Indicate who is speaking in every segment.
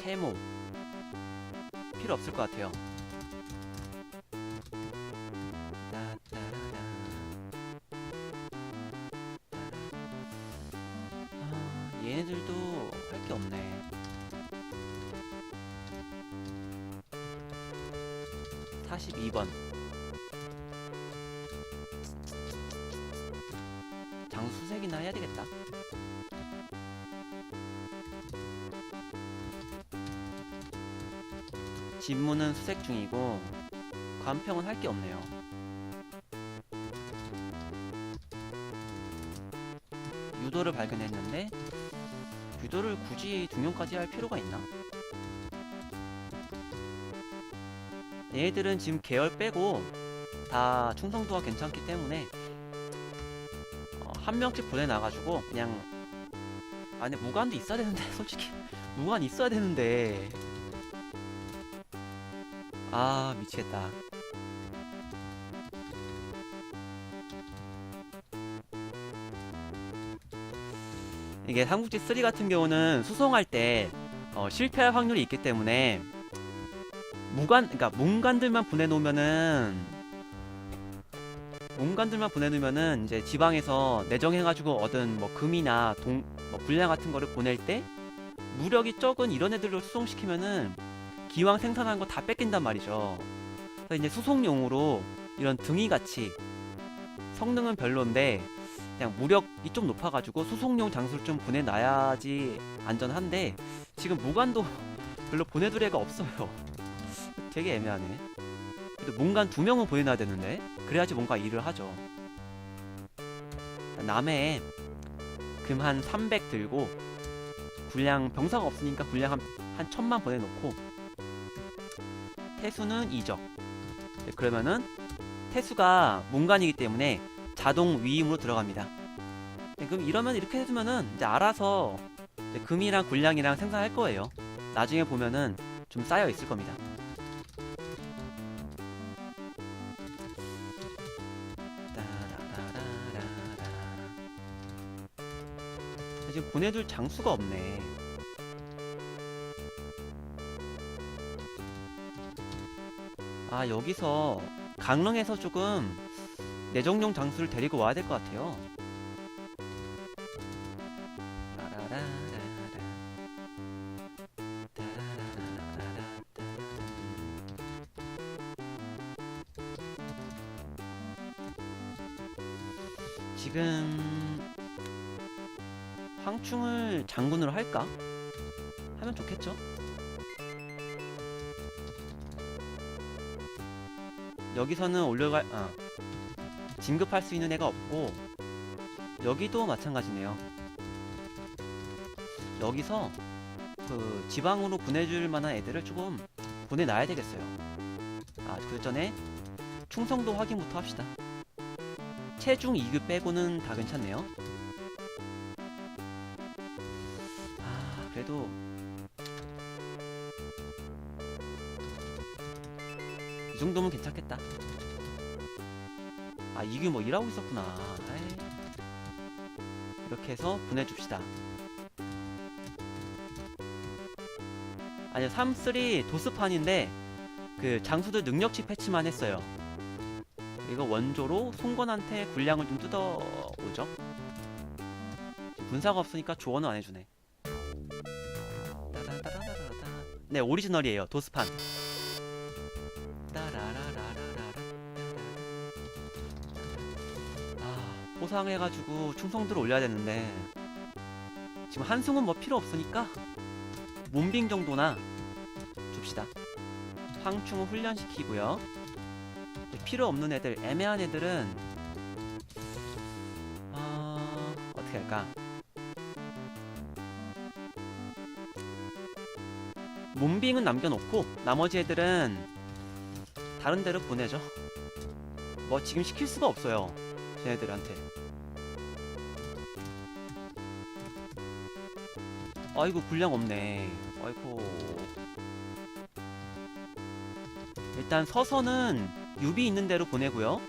Speaker 1: 채모 필요 없을 것 같아요. 진무는 수색 중이고 관평은 할 게 없네요. 유도를 발견했는데 유도를 굳이 중용까지 할 필요가 있나? 얘들은 지금 계열 빼고 다 충성도가 괜찮기 때문에 어, 한 명씩 보내놔가지고 그냥 안에 무관도 있어야 되는데 솔직히 무관 있어야 되는데 아 미치겠다. 이게 삼국지 3 같은 경우는 수송할 때 어, 실패할 확률이 있기 때문에 무관 그러니까 문관들만 보내놓으면은 문관들만 보내놓으면은 이제 지방에서 내정해가지고 얻은 뭐 금이나 동, 뭐 분량 같은 거를 보낼 때 무력이 적은 이런 애들로 수송시키면은 기왕 생산한 거 다 뺏긴단 말이죠. 그래서 이제 수송용으로 이런 등이 같이 성능은 별론데 그냥 무력이 좀 높아가지고 수송용 장수를 좀 보내놔야지 안전한데 지금 무관도 별로 보내둘 애가 없어요. 되게 애매하네. 그래도 문관 두 명은 보내놔야 되는데 그래야지 뭔가 일을 하죠. 남해에 금 한 300 들고 군량 병사가 없으니까 군량 한, 한 천만 보내놓고 태수는 2적. 그러면은 태수가 문관이기 때문에 자동 위임으로 들어갑니다. 네, 그럼 이러면 이렇게 해주면은 이제 알아서 이제 금이랑 군량이랑 생산할 거예요. 나중에 보면은 좀 쌓여 있을 겁니다. 지금 보내둘 장수가 없네 아 여기서 강릉에서 조금 내정용 장수를 데리고 와야 될 것 같아요. 지금 황충을 장군으로 할까? 하면 좋겠죠? 여기서는 올려갈 아, 진급할 수 있는 애가 없고 여기도 마찬가지네요. 여기서 그 지방으로 보내줄 만한 애들을 조금 보내놔야 되겠어요. 아, 그 전에 충성도 확인부터 합시다. 체중 2급 빼고는 다 괜찮네요. 정도면 괜찮겠다. 아 이게 뭐 일하고 있었구나. 에이. 이렇게 해서 보내줍시다. 아니요 3.3 도스판인데 그 장수들 능력치 패치만 했어요. 이거 원조로 송건한테 군량을 좀 뜯어오죠. 군사가 없으니까 조언은 안 해주네. 네 오리지널이에요 도스판. 아, 포상해가지고 충성도를 올려야 되는데 지금 한승은 뭐 필요 없으니까 몸빙 정도나 줍시다. 황충을 훈련시키고요. 필요 없는 애들, 애매한 애들은 어... 어떻게 할까? 몸빙은 남겨놓고 나머지 애들은 다른 데로 보내죠. 뭐 지금 시킬 수가 없어요. 쟤네들한테. 아이고 분량 없네. 아이고. 일단 서서는 유비 있는 대로 보내고요.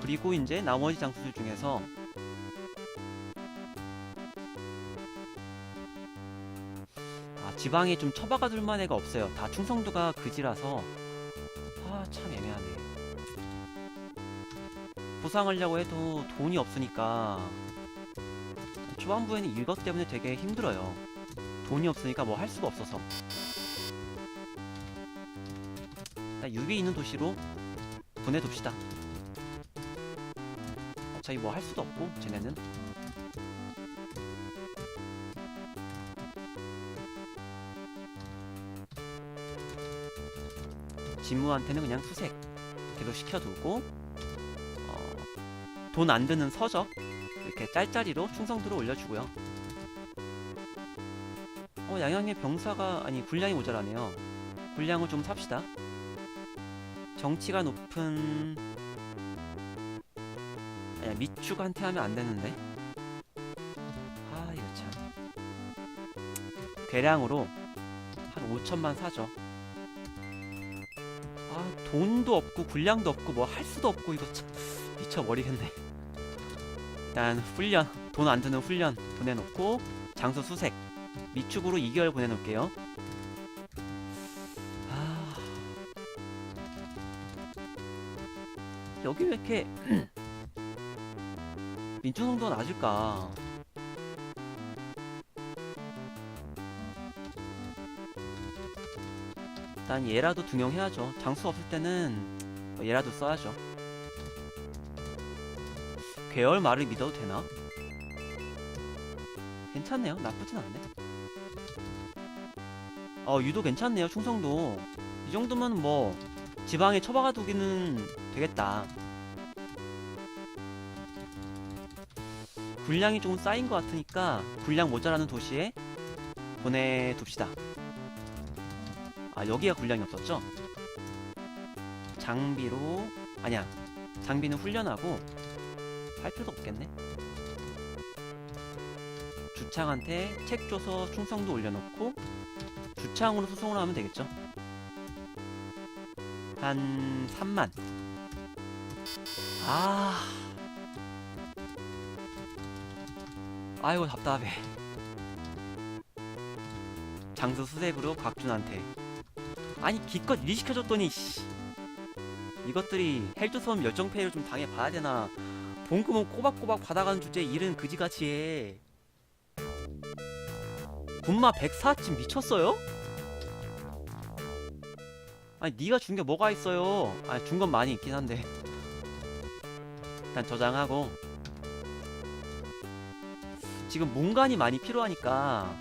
Speaker 1: 그리고 이제 나머지 장수들 중에서 아 지방에 좀 처박아둘 만 애가 없어요. 다 충성도가 그지라서 아 참 애매하네. 보상하려고 해도 돈이 없으니까 초반부에는 이것 때문에 되게 힘들어요. 돈이 없으니까 뭐 할 수가 없어서. 유비 있는 도시로 보내둡시다. 어차피 뭐 할 수도 없고 쟤네는 진무한테는 그냥 수색 계속 시켜두고 어, 돈 안 드는 서적 이렇게 짤짤이로 충성도를 올려주고요. 어 양양의 병사가 아니 군량이 모자라네요. 군량을 좀 삽시다. 정치가 높은 아니 미축한테 하면 안 되는데. 아 이거 참. 괴량으로 한 5천만 사죠. 아 돈도 없고 군량도 없고 뭐 할 수도 없고 이거 참 미쳐버리겠네. 일단 훈련 돈 안 드는 훈련 보내놓고 장수 수색 미축으로 2개월 보내놓을게요. 아 여기 왜 이렇게 민주성도가 낮을까? 일단 얘라도 등용해야죠. 장수 없을 때는 뭐 얘라도 써야죠. 괴월 말을 믿어도 되나? 괜찮네요. 나쁘진 않네. 어, 유도 괜찮네요. 충성도. 이 정도면 뭐 지방에 처박아 두기는 되겠다. 군량이 조금 쌓인 것 같으니까 군량 모자라는 도시에 보내둡시다. 아 여기가 군량이 없었죠? 장비로 아니야 장비는 훈련하고 할 필요도 없겠네. 주창한테 책 줘서 충성도 올려놓고 주창으로 수송을 하면 되겠죠? 한 3만. 아. 아이고 답답해. 장수 수색으로 곽준한테. 아니 기껏 일시켜줬더니 씨. 이것들이 헬조섬 열정페이를 좀 당해봐야 되나. 봉금은 꼬박꼬박 받아가는 주제에 일은 그지같이 해. 군마 104쯤 미쳤어요? 아니 네가 준 게 뭐가 있어요? 아니 준 건 많이 있긴 한데. 일단 저장하고. 지금 문간이 많이 필요하니까.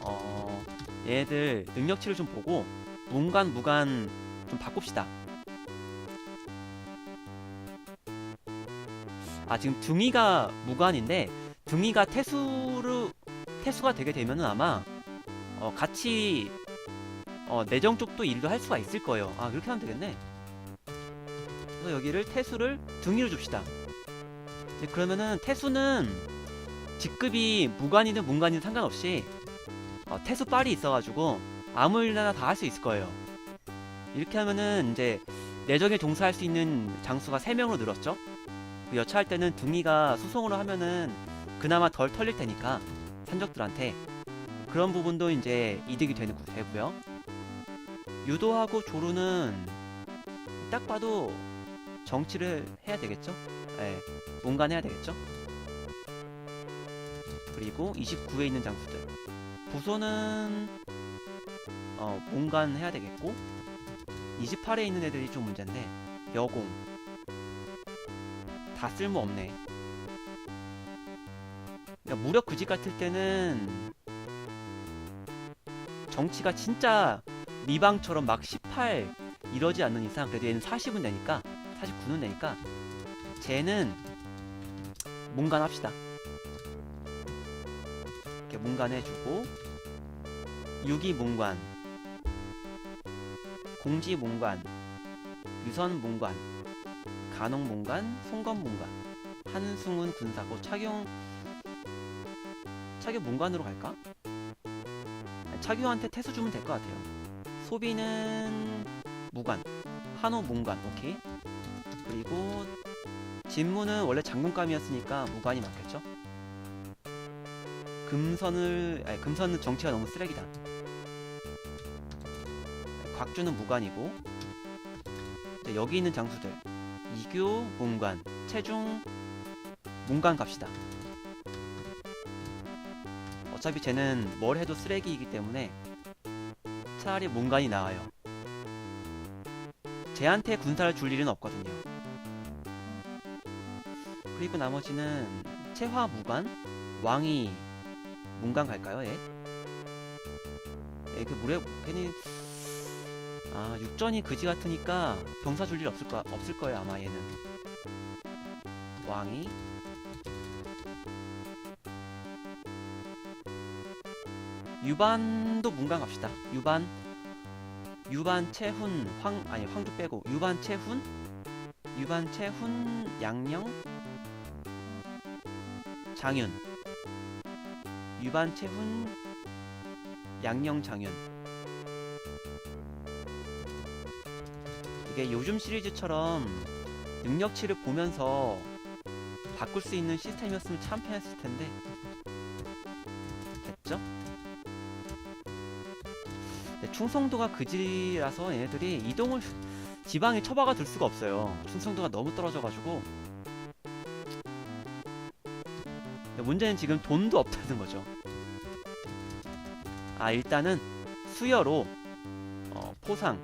Speaker 1: 어 얘들 능력치를 좀 보고 문간 무간 좀 바꿉시다 아 지금 등이가 무관인데 등이가 태수로 태수가 되게 되면은 아마 어 같이 어 내정 쪽도 일도 할 수가 있을 거예요. 아 그렇게 하면 되겠네. 그래서 여기를 태수를 등이로 줍시다. 이제 그러면은 태수는 직급이 무관이든 문관이든 상관없이 어, 태수 빨이 있어가지고 아무 일이나 다 할 수 있을 거예요. 이렇게 하면은 이제 내정에 종사할 수 있는 장수가 3명으로 늘었죠. 그 여차할 때는 등이가 수송으로 하면은 그나마 덜 털릴 테니까 산적들한테 그런 부분도 이제 이득이 되는 되고요. 유도하고 조루는 딱 봐도 정치를 해야 되겠죠? 예, 문간해야 되겠죠? 그리고 29에 있는 장수들 부소는 어, 문간해야 되겠고 28에 있는 애들이 좀 문제인데 여공 다 쓸모없네. 그러니까 무력 그지 같을 때는 정치가 진짜 미방처럼 막 18 이러지 않는 이상 그래도 얘는 40은 되니까 49는 되니까 쟤는 문간 합시다. 이렇게 문간 해주고 유기 문관 공지 문관 유선 문관 간홍 문관 송건 문관 한승훈 군사고 착용 착용 문관으로 갈까? 착용한테 태수 주면 될 것 같아요. 소비는 무관, 한호 문관, 오케이. 그리고 진무는 원래 장군감이었으니까 무관이 맞겠죠? 금선을 아니 금선은 정치가 너무 쓰레기다. 곽주는 무관이고 여기 있는 장수들 이규 문관 체중 문관 갑시다. 어차피 쟤는 뭘 해도 쓰레기이기 때문에 차라리 문관이 나아요. 쟤한테 군사를 줄 일은 없거든요. 그리고 나머지는 채화 무관 왕이 문관 갈까요? 예? 예, 그 무례 괜히 아 육전이 그지 같으니까 병사 줄 일 없을 거 없을 거예요 아마 얘는. 왕이. 유반도 문관 갑시다. 유반. 유반 채훈 황 아니 황주 빼고. 유반 채훈? 유반 채훈 양령 장윤. 유반 채훈 양령 장윤 이게 요즘 시리즈처럼 능력치를 보면서 바꿀 수 있는 시스템이었으면 참 편했을 텐데 됐죠? 근데 충성도가 그지라서 얘네들이 이동을 지방에 처박아 둘 수가 없어요. 충성도가 너무 떨어져가지고 근데 문제는 지금 돈도 없다는 거죠. 아 일단은 수여로 어, 포상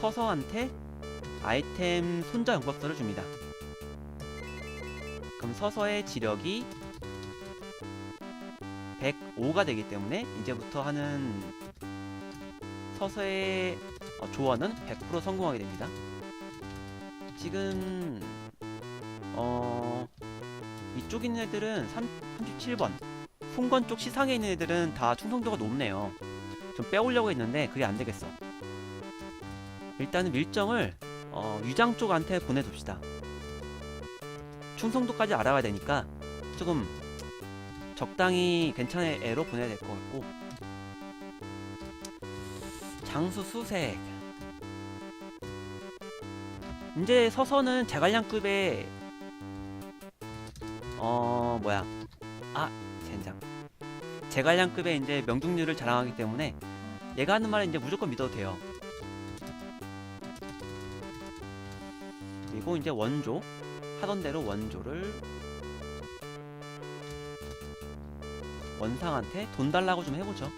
Speaker 1: 서서한테 아이템 손자 용법서를 줍니다. 그럼 서서의 지력이 105가 되기 때문에 이제부터 하는 서서의 어, 조언은 100% 성공하게 됩니다. 지금 어 이쪽 있는 애들은 3, 37번 송건 쪽 시상에 있는 애들은 다 충성도가 높네요. 좀 빼오려고 했는데 그게 안 되겠어. 일단은 밀정을 어, 유장 쪽한테 보내둡시다. 충성도까지 알아봐야 되니까 조금 적당히 괜찮은 애로 보내야 될 것 같고 장수 수색 이제 서서는 제갈량급의 어 뭐야 아 젠장 제갈량급의 이제 명중률을 자랑하기 때문에 얘가 하는 말은 이제 무조건 믿어도 돼요. 그리고 이제 원조 하던 대로 원조를 원상한테 돈 달라고 좀 해보죠.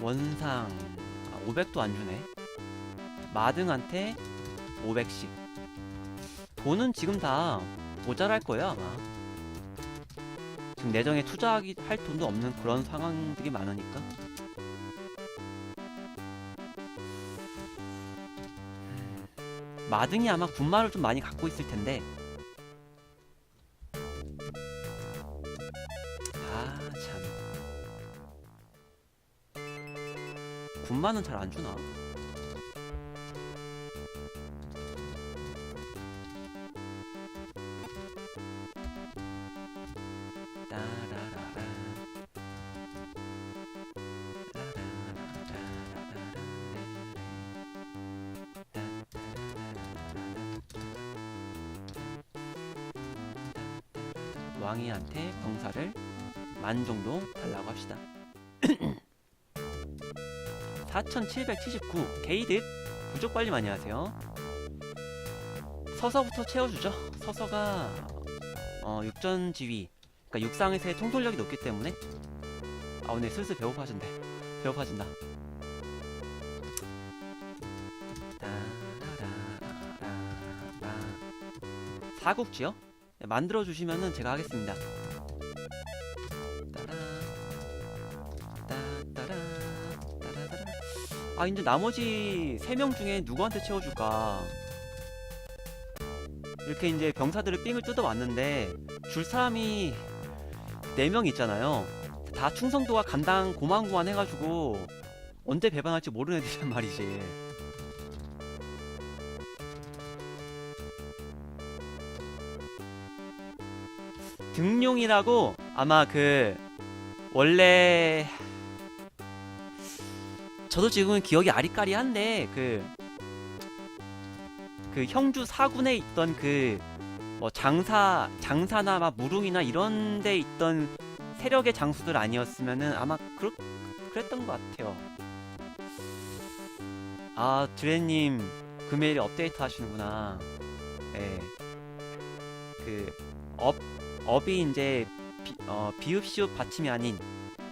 Speaker 1: 원상 아, 500도 안 주네. 마등한테 500씩. 돈은 지금 다 모자랄 거예요 아마. 지금 내정에 투자하기 할 돈도 없는 그런 상황들이 많으니까. 마등이 아마 군마를 좀 많이 갖고 있을 텐데. 아 참. 군마는 잘 안 주나? 왕이한테 병사를 만 정도 달라고 합시다. 4779 게이드 부족 관리 많이 하세요. 서서부터 채워주죠. 서서가 어, 육전 지휘, 그러니까 육상에서의 통솔력이 높기 때문에 아 오늘 슬슬 배고파진대. 배고파진다. 사국지요? 네, 만들어 주시면은 제가 하겠습니다. 아 이제 나머지 세명 중에 누구한테 채워줄까? 이렇게 이제 병사들을 삥을 뜯어왔는데 줄 사람이 네명 있잖아요. 다 충성도가 감당 고만고만 해가지고 언제 배반할지 모르는 애들란 말이지. 등용이라고 아마 그 원래 저도 지금 기억이 아리까리한데 그, 그 형주 사군에 있던 그 뭐 장사 장사나 막 무릉이나 이런 데 있던 세력의 장수들 아니었으면은 아마 그렇 그랬던 것 같아요. 아 드레님 금요일에 업데이트 하시는구나. 예. 그업 업이 이제 비, 어, 비읍시읍 받침이 아닌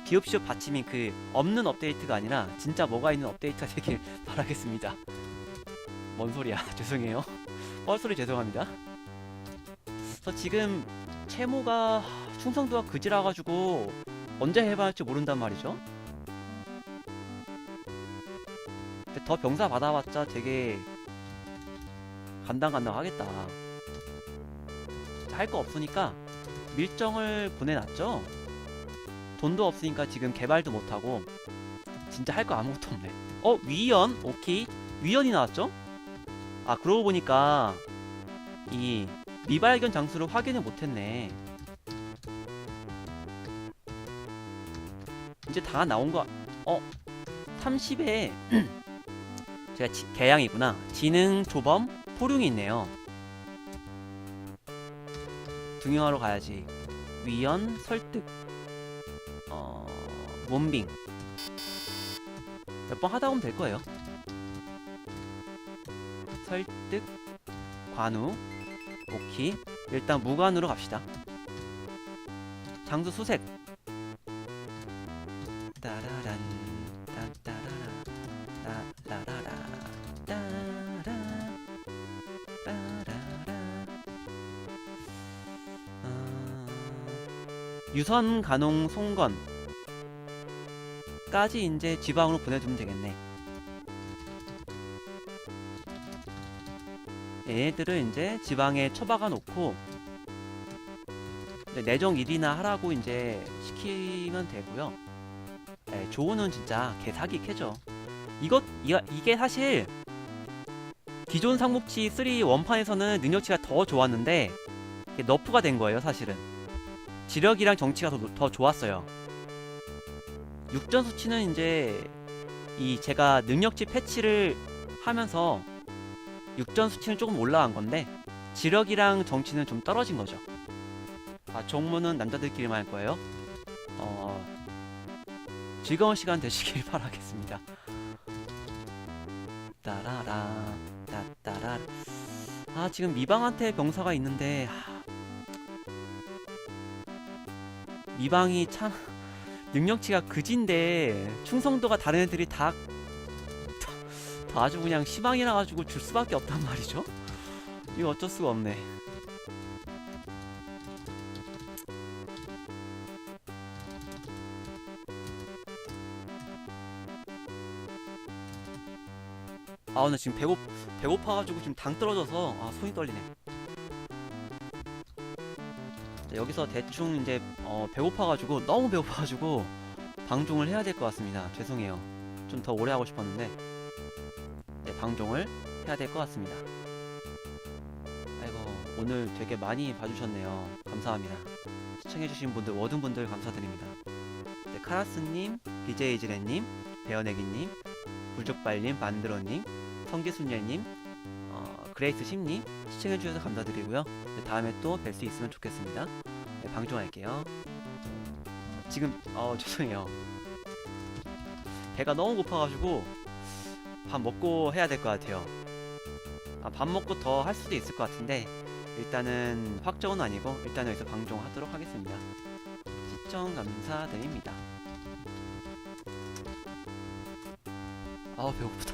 Speaker 1: 비읍시읍 받침이 그 없는 업데이트가 아니라 진짜 뭐가 있는 업데이트가 되길 바라겠습니다. 뭔 소리야? 죄송해요. 뻘소리 죄송합니다. 저 지금 채모가 충성도가 그지라 가지고 언제 해봐야 할지 모른단 말이죠. 더 병사 받아봤자 되게 간당간당하겠다. 할 거 없으니까 밀정을 보내놨죠. 돈도 없으니까 지금 개발도 못하고 진짜 할 거 아무것도 없네. 어 위연 오케이 위연이 나왔죠? 아 그러고 보니까 이 미발견 장수를 확인을 못했네. 이제 다 나온 거. 어 30에 제가 지, 개양이구나. 지능 조범 포룡이 있네요. 등용하러 가야지. 위연 설득. 어 몸빙. 몇 번 하다 보면 될 거예요. 설득, 관우, 오키. 일단 무관으로 갑시다. 장수 수색. 유선 간홍 송건. 까지 이제 지방으로 보내주면 되겠네. 얘네들을 이제 지방에 처박아 놓고 내정 일이나 하라고 이제 시키면 되고요. 네, 조우는 진짜 개사기 캐죠. 이것 이, 이게 사실 기존 삼국지 3 원판에서는 능력치가 더 좋았는데 너프가 된 거예요, 사실은. 지력이랑 정치가 더, 더 좋았어요. 육전 수치는 이제 이 제가 능력치 패치를 하면서 육전 수치는 조금 올라간 건데 지력이랑 정치는 좀 떨어진 거죠. 아 종무는 남자들끼리만 할 거예요. 어 즐거운 시간 되시길 바라겠습니다. 따라라 따따라 아 지금 미방한테 병사가 있는데 하... 미방이 참 능력치가 그진데 충성도가 다른 애들이 다, 다, 다 아주 그냥 시방이라 가지고 줄 수밖에 없단 말이죠. 이거 어쩔 수가 없네. 아 오늘 지금 배고 배고파가지고 지금 당 떨어져서 아 손이 떨리네. 자, 여기서 대충 이제 어, 배고파가지고 너무 배고파가지고 방종을 해야 될 것 같습니다. 죄송해요. 좀 더 오래 하고 싶었는데 네, 방종을 해야 될 것 같습니다. 아이고 오늘 되게 많이 봐주셨네요. 감사합니다. 시청해주신 분들 모든 분들 감사드립니다. 네, 카라스님, BJ지레님, 배어내기님, 불족발님, 만드로님, 성기순열님, 어, 그레이스 심님 시청해주셔서 감사드리고요. 네, 다음에 또 뵐 수 있으면 좋겠습니다. 네, 방종할게요. 지금 어 죄송해요. 배가 너무 고파가지고 밥 먹고 해야 될 것 같아요. 아, 밥 먹고 더 할 수도 있을 것 같은데 일단은 확정은 아니고 일단 여기서 방종하도록 하겠습니다. 시청 감사드립니다. 아 배고프다.